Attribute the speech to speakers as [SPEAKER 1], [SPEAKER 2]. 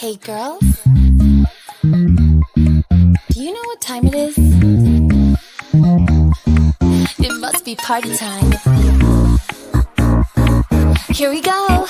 [SPEAKER 1] Hey girls, do you know what time it is? It must be party time. Here we go.